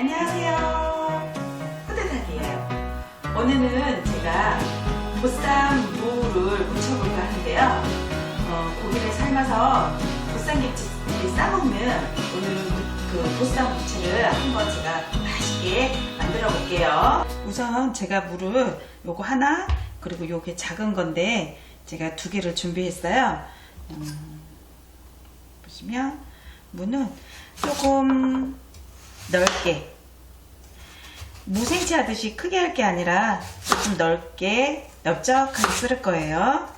안녕하세요. 후대닥이에요. 오늘은 제가 보쌈 무를 무쳐볼까 하는데요. 어, 고기를 삶아서 보쌈김치 싸먹는 오늘은 그 보쌈 무채를 한번 제가 맛있게 만들어 볼게요. 우선 제가 무를 요거 하나 그리고 요게 작은 건데 제가 두 개를 준비했어요. 음, 보시면 무는 조금 넓게 무생채 하듯이 크게 할 게 아니라 조금 넓게 넓적하게 썰을 거예요.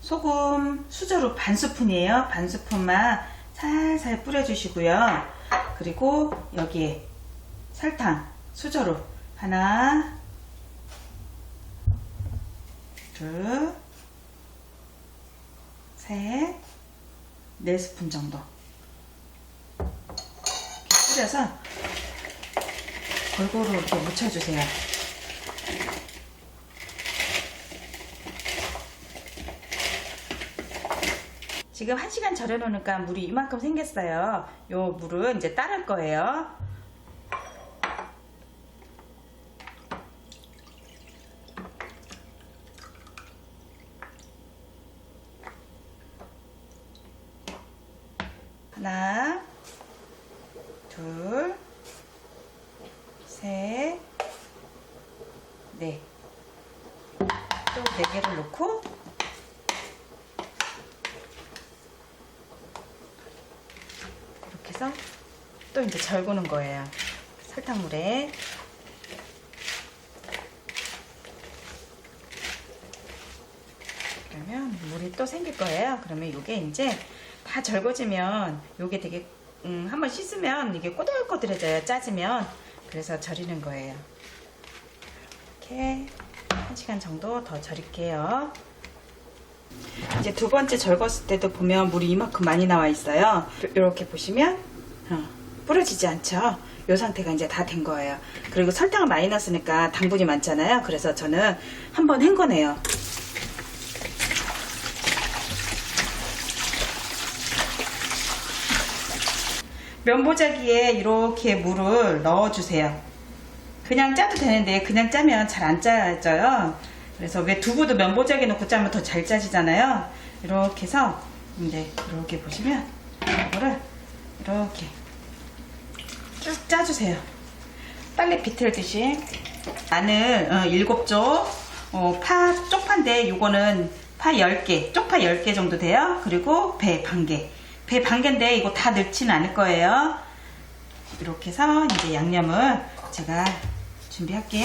소금 수저로 반 스푼이에요. 반 스푼만 살살 뿌려주시고요. 그리고 여기에 설탕 수저로 하나, 둘, 셋, 네 스푼 정도 이렇게 뿌려서 골고루 이렇게 묻혀주세요. 지금 1시간 절여놓으니까 물이 이만큼 생겼어요. 요 물은 이제 따를 거예요. 하나, 둘, 셋, 넷. 또네 개를 넣고 이렇게 해서 또 이제 절구는 거예요. 설탕물에 그러면 물이 또 생길 거예요. 그러면 이게 이제 다 절거지면 이게 되게 음, 한번 씻으면 이게 꼬들꼬들해져요. 짜지면 그래서 절이는 거예요. 이렇게 한 시간 정도 더 절일게요. 이제 두 번째 절궜을 때도 보면 물이 이만큼 많이 나와 있어요. 이렇게 보시면 어, 부러지지 않죠. 이 상태가 이제 다 된 거예요. 그리고 설탕을 많이 넣었으니까 당분이 많잖아요. 그래서 저는 한번 헹궈내요. 면보자기에 이렇게 물을 넣어주세요. 그냥 짜도 되는데 그냥 짜면 잘 안 짜져요. 그래서 왜 두부도 면보자기에 넣고 짜면 더 잘 짜지잖아요. 이렇게 해서 이제 이렇게 보시면 이거를 이렇게 쭉 짜주세요. 빨리 비틀듯이 마늘 어, 7쪽 어, 파 쪽파인데 이거는 파 10개 쪽파 10개 정도 돼요. 그리고 배 반개 배 반개인데 이거 다 넣지는 않을 거예요. 이렇게 해서 이제 양념을 제가 준비할게요.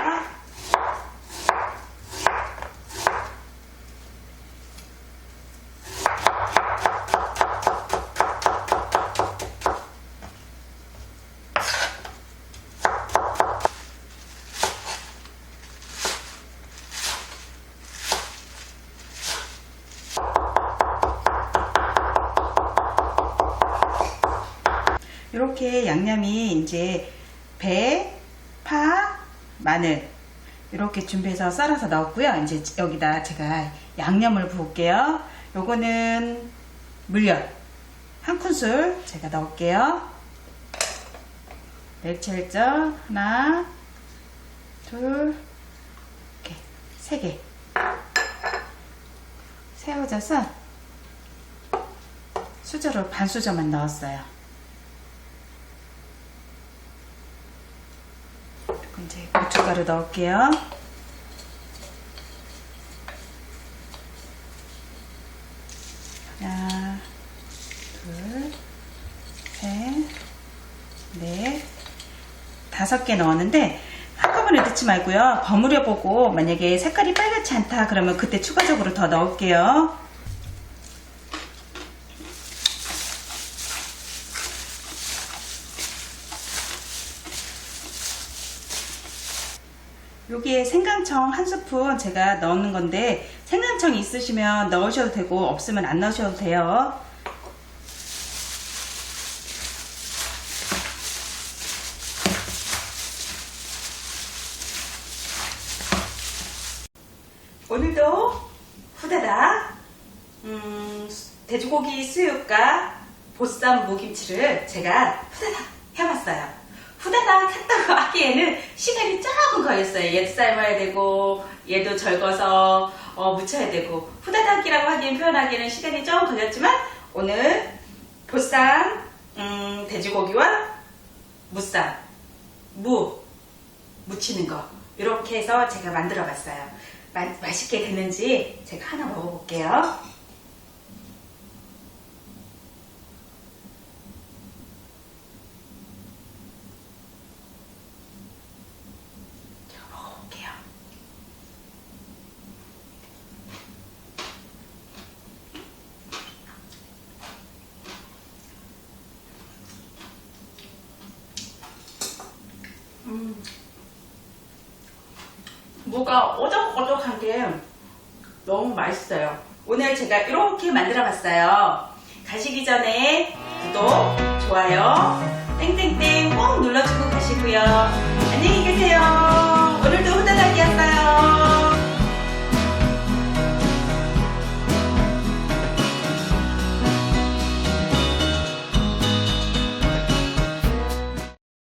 이렇게 양념이 이제 배, 파, 마늘 이렇게 준비해서 썰어서 넣었고요. 이제 여기다 제가 양념을 부을게요. 요거는 물엿 한 큰술 제가 넣을게요. 멸치혈젓 하나, 둘, 이렇게 세 개. 새우젓은 수저로 반 수저만 넣었어요. 이제 고춧가루 넣을게요. 하나, 둘, 셋, 넷, 다섯 개 넣었는데 한꺼번에 넣지 말고요. 버무려 보고 만약에 색깔이 빨갛지 않다 그러면 그때 추가적으로 더 넣을게요. 여기에 생강청 한 스푼 제가 넣는 건데 생강청 있으시면 넣으셔도 되고 없으면 안 넣으셔도 돼요. 오늘도 후다닥 음, 돼지고기 수육과 보쌈 무김치를 제가 후다닥 해봤어요. 후다닥 했다고 하기에는 시간이 조금 걸렸어요. 얘도 삶아야 되고 얘도 절거서 어, 무쳐야 되고 후다닥이라고 하기엔 표현하기에는 시간이 조금 걸렸지만 오늘 보쌈 음, 돼지고기와 무쌈 무 무치는 거 이렇게 해서 제가 만들어 봤어요. 마- 맛있게 됐는지 제가 하나 먹어볼게요. 제가 먹어볼게요. 음. 무가 오독오독한 게 너무 맛있어요. 오늘 제가 이렇게 만들어 봤어요. 가시기 전에 구독, 좋아요, 땡땡땡 꼭 눌러주고 가시고요. 안녕히 계세요.